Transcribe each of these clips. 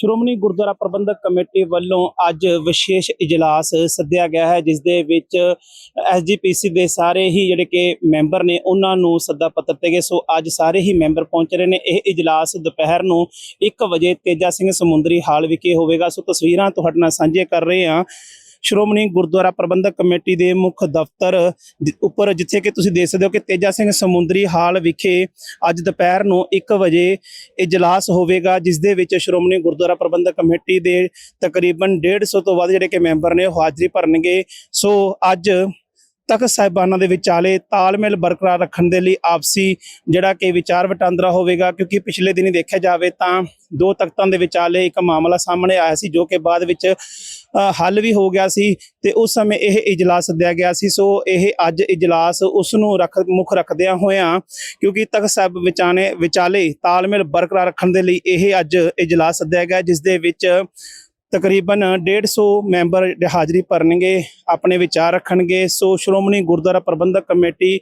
Shiromani Gurdwara Prabandhak committee ਵੱਲੋਂ ਅੱਜ ਵਿਸ਼ੇਸ਼ ਇਜਲਾਸ ਸੱਦਿਆ ਗਿਆ ਹੈ, ਜਿਸ ਦੇ ਵਿੱਚ ਐਸਜੀਪੀਸੀ ਦੇ ਸਾਰੇ ਹੀ ਜਿਹੜੇ ਕਿ ਮੈਂਬਰ ਨੇ ਉਹਨਾਂ ਨੂੰ ਸੱਦਾ ਪੱਤਰ ਤੇ ਗਏ। ਸੋ ਅੱਜ ਸਾਰੇ ਹੀ ਮੈਂਬਰ ਪਹੁੰਚ ਰਹੇ ਨੇ। ਇਹ ਇਜਲਾਸ ਦੁਪਹਿਰ ਨੂੰ 1 ਵਜੇ ਤੇਜਾ ਸਿੰਘ ਸਮੁੰਦਰੀ ਹਾਲ ਵਿਖੇ ਹੋਵੇਗਾ। ਸੋ ਤਸਵੀਰਾਂ ਤੁਹਾਡੇ ਨਾਲ ਸਾਂਝੇ ਕਰ ਰਹੇ ਹਾਂ। ਸ਼੍ਰੋਮਣੀ ਗੁਰਦੁਆਰਾ ਪ੍ਰਬੰਧਕ ਕਮੇਟੀ ਦੇ ਮੁੱਖ ਦਫ਼ਤਰ ਉੱਪਰ, ਜਿੱਥੇ ਕਿ ਤੁਸੀਂ ਦੇਖ ਸਕਦੇ ਹੋ ਕਿ ਤੇਜਾ ਸਿੰਘ ਸਮੁੰਦਰੀ ਹਾਲ ਵਿਖੇ ਅੱਜ ਦੁਪਹਿਰ ਨੂੰ 1 ਵਜੇ ਇਜਲਾਸ ਹੋਵੇਗਾ, ਜਿਸ ਦੇ ਵਿੱਚ ਸ਼੍ਰੋਮਣੀ ਗੁਰਦੁਆਰਾ ਪ੍ਰਬੰਧਕ ਕਮੇਟੀ ਦੇ ਤਕਰੀਬਨ 150 ਤੋਂ ਵੱਧ ਜਿਹੜੇ ਕਿ ਮੈਂਬਰ ਨੇ ਉਹ ਹਾਜ਼ਰੀ ਭਰਨਗੇ। ਸੋ ਅੱਜ ਤਖਤ ਸਾਹਿਬਾਨਾਂ ਦੇ ਵਿਚਾਲੇ ਤਾਲਮੇਲ ਬਰਕਰਾਰ ਰੱਖਣ ਦੇ ਲਈ ਆਪਸੀ ਜਿਹੜਾ ਕਿ ਵਿਚਾਰ ਵਟਾਂਦਰਾ ਹੋਵੇਗਾ, ਕਿਉਂਕਿ ਪਿਛਲੇ ਦਿਨੀ ਦੇਖਿਆ ਜਾਵੇ ਤਾਂ ਦੋ ਤਖਤਾਂ ਦੇ ਵਿਚਾਲੇ ਇੱਕ ਮਾਮਲਾ ਸਾਹਮਣੇ ਆਇਆ ਸੀ, ਜੋ ਕਿ ਬਾਅਦ ਵਿੱਚ ਹੱਲ ਵੀ ਹੋ ਗਿਆ ਸੀ ਤੇ ਉਸ ਸਮੇਂ ਇਹ ਇਜਲਾਸ ਸੱਦਿਆ ਗਿਆ ਸੀ। ਸੋ ਇਹ ਅੱਜ ਇਜਲਾਸ ਉਸ ਨੂੰ ਰੱਖ, ਮੁੱਖ ਰੱਖਦਿਆਂ ਹੋਇਆਂ, ਕਿਉਂਕਿ ਤਖਤ ਸਾਹਿਬ ਵਿਚਾਲੇ ਵਿਚਾਲੇ ਤਾਲਮੇਲ ਬਰਕਰਾਰ ਰੱਖਣ ਦੇ ਲਈ ਇਹ ਅੱਜ ਇਜਲਾਸ ਸੱਦਿਆ ਗਿਆ, ਜਿਸ ਦੇ ਵਿੱਚ ਤਕਰੀਬਨ 150 ਮੈਂਬਰ ਹਾਜ਼ਰੀ ਭਰਨਗੇ, ਆਪਣੇ ਵਿਚਾਰ ਰੱਖਣਗੇ। ਸੋ ਸ਼੍ਰੋਮਣੀ ਗੁਰਦੁਆਰਾ ਪ੍ਰਬੰਧਕ ਕਮੇਟੀ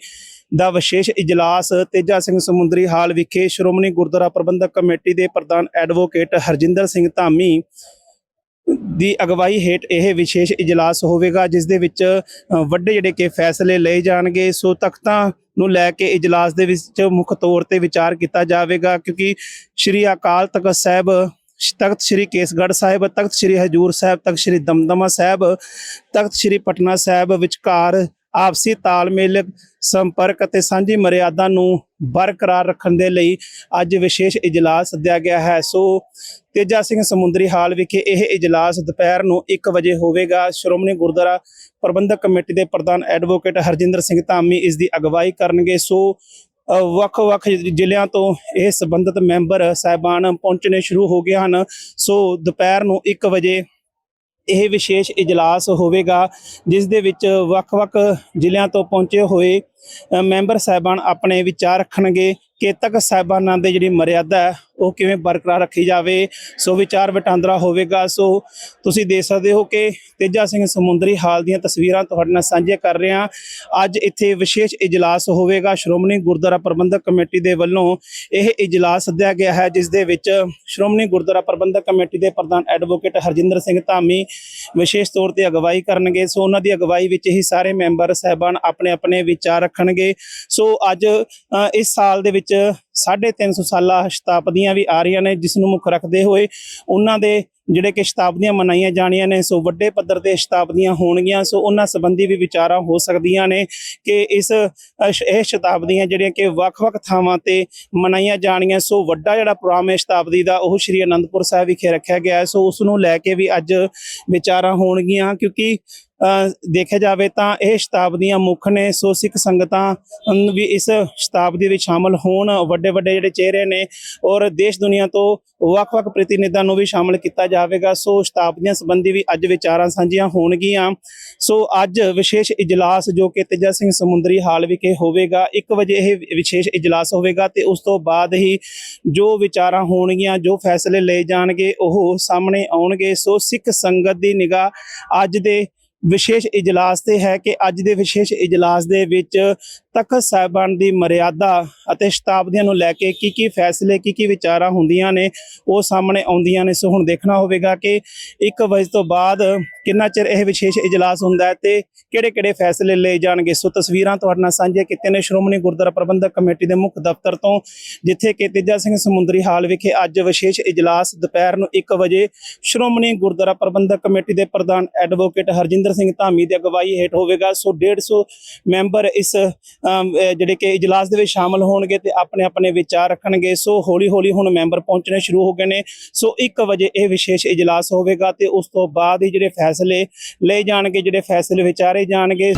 ਦਾ ਵਿਸ਼ੇਸ਼ ਇਜਲਾਸ ਤੇਜਾ ਸਿੰਘ ਸਮੁੰਦਰੀ ਹਾਲ ਵਿਖੇ ਸ਼੍ਰੋਮਣੀ ਗੁਰਦੁਆਰਾ ਪ੍ਰਬੰਧਕ ਕਮੇਟੀ ਦੇ ਪ੍ਰਧਾਨ ਐਡਵੋਕੇਟ ਹਰਜਿੰਦਰ ਸਿੰਘ ਧਾਮੀ ਦੀ ਅਗਵਾਈ ਹੇਠ ਇਹ ਵਿਸ਼ੇਸ਼ ਇਜਲਾਸ ਹੋਵੇਗਾ, ਜਿਸ ਦੇ ਵਿੱਚ ਵੱਡੇ ਜਿਹੜੇ ਕਿ ਫੈਸਲੇ ਲਏ ਜਾਣਗੇ। ਸੋ ਤਖਤਾਂ ਨੂੰ ਲੈ ਕੇ ਇਜਲਾਸ ਦੇ ਵਿੱਚ ਮੁੱਖ ਤੌਰ ਤੇ ਵਿਚਾਰ ਕੀਤਾ ਜਾਵੇਗਾ, ਕਿਉਂਕਿ ਸ਼੍ਰੀ ਅਕਾਲ ਤਖਤ ਸਾਹਿਬ ਤਖਤ ਸ਼੍ਰੀ ਕੇਸਗੜ੍ਹ ਸਾਹਿਬ, ਤਖਤ ਸ਼੍ਰੀ ਹਜੂਰ ਸਾਹਿਬ, ਤਖਤ ਸ਼੍ਰੀ ਦਮਦਮਾ ਸਾਹਿਬ, ਤਖਤ ਸ਼੍ਰੀ ਪਟਨਾ ਸਾਹਿਬ ਵਿਚਕਾਰ ਆਪਸੀ ਤਾਲਮੇਲ, ਸੰਪਰਕ ਅਤੇ ਸਾਂਝੀ ਮਰਿਆਦਾ ਨੂੰ ਬਰਕਰਾਰ ਰੱਖਣ ਦੇ ਲਈ ਅੱਜ ਵਿਸ਼ੇਸ਼ ਇਜਲਾਸ ਸੱਦਿਆ ਗਿਆ ਹੈ। ਸੋ ਤੇਜਾ ਸਿੰਘ ਸਮੁੰਦਰੀ ਹਾਲ ਵਿਖੇ ਇਹ ਇਜਲਾਸ ਦੁਪਹਿਰ ਨੂੰ 1 ਵਜੇ ਹੋਵੇਗਾ। ਸ਼੍ਰੋਮਣੀ ਗੁਰਦੁਆਰਾ ਪ੍ਰਬੰਧਕ ਕਮੇਟੀ ਦੇ ਪ੍ਰਧਾਨ ਐਡਵੋਕੇਟ ਹਰਜਿੰਦਰ ਸਿੰਘ ਧਾਮੀ ਇਸ ਦੀ ਅਗਵਾਈ ਕਰਨਗੇ। ਸੋ ਵੱਖ-ਵੱਖ ਜ਼ਿਲ੍ਹਿਆਂ ਤੋਂ ਇਹ ਸੰਬੰਧਿਤ ਮੈਂਬਰ ਸਾਹਿਬਾਨ ਪਹੁੰਚਣੇ ਸ਼ੁਰੂ ਹੋ ਗਏ ਹਨ। ਸੋ ਦੁਪਹਿਰ ਨੂੰ 1 ਵਜੇ ਇਹ ਵਿਸ਼ੇਸ਼ ਇਜਲਾਸ ਹੋਵੇਗਾ, ਜਿਸ ਦੇ ਵਿੱਚ ਵੱਖ-ਵੱਖ ਜ਼ਿਲ੍ਹਿਆਂ ਤੋਂ ਪਹੁੰਚੇ ਹੋਏ ਮੈਂਬਰ ਸਾਹਿਬਾਨ ਆਪਣੇ ਵਿਚਾਰ ਰੱਖਣਗੇ ਕਿ ਤੱਕ ਸਾਹਿਬਾਨਾਂ ਦੇ ਜਿਹੜੀ ਮਰਿਆਦਾ ਹੈ, ਉਹ ਕਿਵੇਂ ਬਰਕਰਾਰ ਰੱਖੀ ਜਾਵੇ। ਸੋ ਵਿਚਾਰ ਵਟਾਂਦਰਾ ਹੋਵੇਗਾ। ਸੋ ਤੁਸੀਂ ਦੇਖ ਸਕਦੇ ਹੋ ਕਿ ਤੇਜਾ ਸਿੰਘ ਸਮੁੰਦਰੀ ਹਾਲ ਦੀਆਂ ਤਸਵੀਰਾਂ ਤੁਹਾਡੇ ਨਾਲ ਸਾਂਝੀਆਂ ਕਰ ਰਹੇ ਹਾਂ। ਅੱਜ ਇੱਥੇ ਵਿਸ਼ੇਸ਼ ਇਜਲਾਸ ਹੋਵੇਗਾ। ਸ਼੍ਰੋਮਣੀ ਗੁਰਦੁਆਰਾ ਪ੍ਰਬੰਧਕ ਕਮੇਟੀ ਦੇ ਵੱਲੋਂ ਇਹ ਇਜਲਾਸ ਸੱਦਿਆ ਗਿਆ ਹੈ, ਜਿਸ ਦੇ ਵਿੱਚ ਸ਼੍ਰੋਮਣੀ ਗੁਰਦੁਆਰਾ ਪ੍ਰਬੰਧਕ ਕਮੇਟੀ ਦੇ ਪ੍ਰਧਾਨ ਐਡਵੋਕੇਟ ਹਰਜਿੰਦਰ ਸਿੰਘ ਧਾਮੀ ਵਿਸ਼ੇਸ਼ ਤੌਰ ਤੇ ਅਗਵਾਈ ਕਰਨਗੇ। ਸੋ ਉਹਨਾਂ ਦੀ ਅਗਵਾਈ ਵਿੱਚ ਹੀ ਸਾਰੇ ਮੈਂਬਰ ਸਹਿਬਾਨ ਆਪਣੇ ਆਪਣੇ ਵਿਚਾਰ ਰੱਖਣਗੇ। ਸੋ ਅੱਜ ਅ, ਇਸ ਸਾਲ ਦੇ ਵਿੱਚ 350 ਸਾਲਾ ਸ਼ਤਾਬਦੀਆਂ ਵੀ ਆ ਰਹੀਆਂ ਨੇ ਜਿਸ ਨੂੰ ਮੁੱਖ ਰੱਖਦੇ ਹੋਏ ਉਹਨਾਂ ਦੇ ਜਿਹੜੇ ਕਿ ਸ਼ਤਾਬਦੀਆਂ ਮਨਾਈਆਂ ਜਾਣੀਆਂ ਨੇ, ਸੋ ਵੱਡੇ ਪੱਧਰ ਤੇ ਸ਼ਤਾਬਦੀਆਂ ਹੋਣਗੀਆਂ, ਸੋ ਉਹਨਾਂ ਸੰਬੰਧੀ ਵੀ ਵਿਚਾਰਾਂ ਹੋ ਸਕਦੀਆਂ ਨੇ ਕਿ ਇਸ ਸ਼- ਇਹ ਸ਼ਤਾਬਦੀਆਂ ਜਿਹੜੀਆਂ ਕਿ ਵੱਖ-ਵੱਖ ਥਾਵਾਂ ਤੇ ਮਨਾਈਆਂ ਜਾਣੀਆਂ, ਸੋ ਵੱਡਾ ਜਿਹੜਾ ਪ੍ਰੋਗਰਾਮ ਹੈ ਸ਼ਤਾਬਦੀ ਦਾ, ਉਹ ਸ਼੍ਰੀ ਅਨੰਦਪੁਰ ਸਾਹਿਬ ਵਿਖੇ ਰੱਖਿਆ ਗਿਆ ਹੈ, ਸੋ ਉਸ ਨੂੰ ਲੈ ਕੇ ਵੀ ਅੱਜ ਵਿਚਾਰਾਂ ਹੋਣਗੀਆਂ, ਕਿਉਂਕਿ ਦੇਖਿਆ ਜਾਵੇ ਤਾਂ ਇਹ ਸ਼ਤਾਬਦੀਆਂ ਮੁੱਖ ਨੇ, ਸੋ ਸਿੱਖ ਸੰਗਤਾਂ ਵੀ ਇਸ ਸ਼ਤਾਬਦੀ ਵਿੱਚ ਸ਼ਾਮਲ ਹੋਣ ਵੱਡੇ ਵੱਡੇ ਜਿਹੜੇ ਚਿਹਰੇ ਨੇ ਔਰ ਦੇਸ਼ ਦੁਨੀਆ ਤੋਂ ਵੱਖ-ਵੱਖ ਪ੍ਰਤੀਨਿਧਾਂ ਨੂੰ ਵੀ ਸ਼ਾਮਲ ਕੀਤਾ ਜਾ ਜਾਵੇਗਾ। ਸੋ ਸ਼ਤਾਬਦੀਆਂ ਸੰਬੰਧੀ ਵੀ ਅੱਜ ਵਿਚਾਰਾਂ ਸਾਂਝੀਆਂ ਹੋਣਗੀਆਂ। ਸੋ ਅੱਜ ਵਿਸ਼ੇਸ਼ ਇਜਲਾਸ ਜੋ ਕਿ ਤੇਜਾ ਸਿੰਘ ਸਮੁੰਦਰੀ ਹਾਲ ਵਿਖੇ ਹੋਵੇਗਾ 1 ਵਜੇ ਇਹ ਵਿਸ਼ੇਸ਼ ਇਜਲਾਸ ਹੋਵੇਗਾ ਤੇ ਉਸ ਤੋਂ ਬਾਅਦ ਹੀ ਜੋ ਵਿਚਾਰਾਂ ਹੋਣਗੀਆਂ, ਜੋ ਫੈਸਲੇ ਲਏ ਜਾਣਗੇ, ਉਹ ਸਾਹਮਣੇ ਆਉਣਗੇ। ਸੋ ਸਿੱਖ ਸੰਗਤ ਦੀ ਨਿਗਾਹ ਅੱਜ ਦੇ ਵਿਸ਼ੇਸ਼ ਇਜਲਾਸ ਤੇ ਹੈ ਕਿ ਅੱਜ ਦੇ ਵਿਸ਼ੇਸ਼ ਇਜਲਾਸ ਦੇ ਵਿੱਚ ਤਖਤ ਸਾਹਿਬਾਨ ਦੀ ਮਰਿਆਦਾ ਅਤੇ ਸ਼ਤਾਬਦੀਆਂ ਨੂੰ ਲੈ ਕੇ ਕੀ ਕੀ ਫੈਸਲੇ ਕੀ ਕੀ ਵਿਚਾਰਾਂ ਹੁੰਦੀਆਂ ਨੇ, ਉਹ ਸਾਹਮਣੇ ਆਉਂਦੀਆਂ ਨੇ। ਸੋ ਹੁਣ ਦੇਖਣਾ ਹੋਵੇਗਾ ਕਿ 1 ਵਜੇ ਤੋਂ ਬਾਅਦ ਕਿੰਨਾ ਚਿਰ ਇਹ ਵਿਸ਼ੇਸ਼ ਇਜਲਾਸ ਹੁੰਦਾ ਹੈ ਤੇ ਕਿਹੜੇ ਕਿਹੜੇ ਫੈਸਲੇ ਲਏ ਜਾਣਗੇ। ਸੋ ਤਸਵੀਰਾਂ ਤੁਹਾਡੇ ਨਾਲ ਸਾਂਝੀਆਂ ਕੀਤੀਆਂ ਨੇ ਸ਼੍ਰੋਮਣੀ ਗੁਰਦੁਆਰਾ ਪ੍ਰਬੰਧਕ ਕਮੇਟੀ ਦੇ ਮੁੱਖ ਦਫ਼ਤਰ ਤੋਂ, ਜਿੱਥੇ ਕਿ ਤੇਜਾ ਸਿੰਘ ਸਮੁੰਦਰੀ ਹਾਲ ਵਿਖੇ ਅੱਜ ਵਿਸ਼ੇਸ਼ ਇਜਲਾਸ ਦੁਪਹਿਰ ਨੂੰ 1 ਵਜੇ ਸ਼੍ਰੋਮਣੀ ਗੁਰਦੁਆਰਾ ਪ੍ਰਬੰਧਕ ਕਮੇਟੀ ਦੇ ਪ੍ਰਧਾਨ ਐਡਵੋਕੇਟ ਹਰਜਿੰਦਰ ਸਿੰਘ ਧਾਮੀ ਦੀ ਅਗਵਾਈ ਹੇਠ ਹੋਵੇਗਾ। ਸੋ 150 ਮੈਂਬਰ ਇਸ ਜਿਹੜੇ ਕਿ ਇਜਲਾਸ ਦੇ ਵਿੱਚ ਸ਼ਾਮਲ ਹੋਣਗੇ ਤੇ ਆਪਣੇ ਆਪਣੇ ਵਿਚਾਰ ਰੱਖਣਗੇ। ਸੋ ਹੌਲੀ ਹੌਲੀ ਹੁਣ ਮੈਂਬਰ ਪਹੁੰਚਣੇ ਸ਼ੁਰੂ ਹੋ ਗਏ ਨੇ। ਸੋ 1 ਵਜੇ ਇਹ ਵਿਸ਼ੇਸ਼ ਇਜਲਾਸ ਹੋਵੇਗਾ ਤੇ ਉਸ ਤੋਂ ਬਾਅਦ ਹੀ ਜਿਹੜੇ ਫੈਸਲੇ ਲਏ ਜਾਣਗੇ, ਜਿਹੜੇ ਫੈਸਲੇ ਵਿਚਾਰੇ ਜਾਣਗੇ।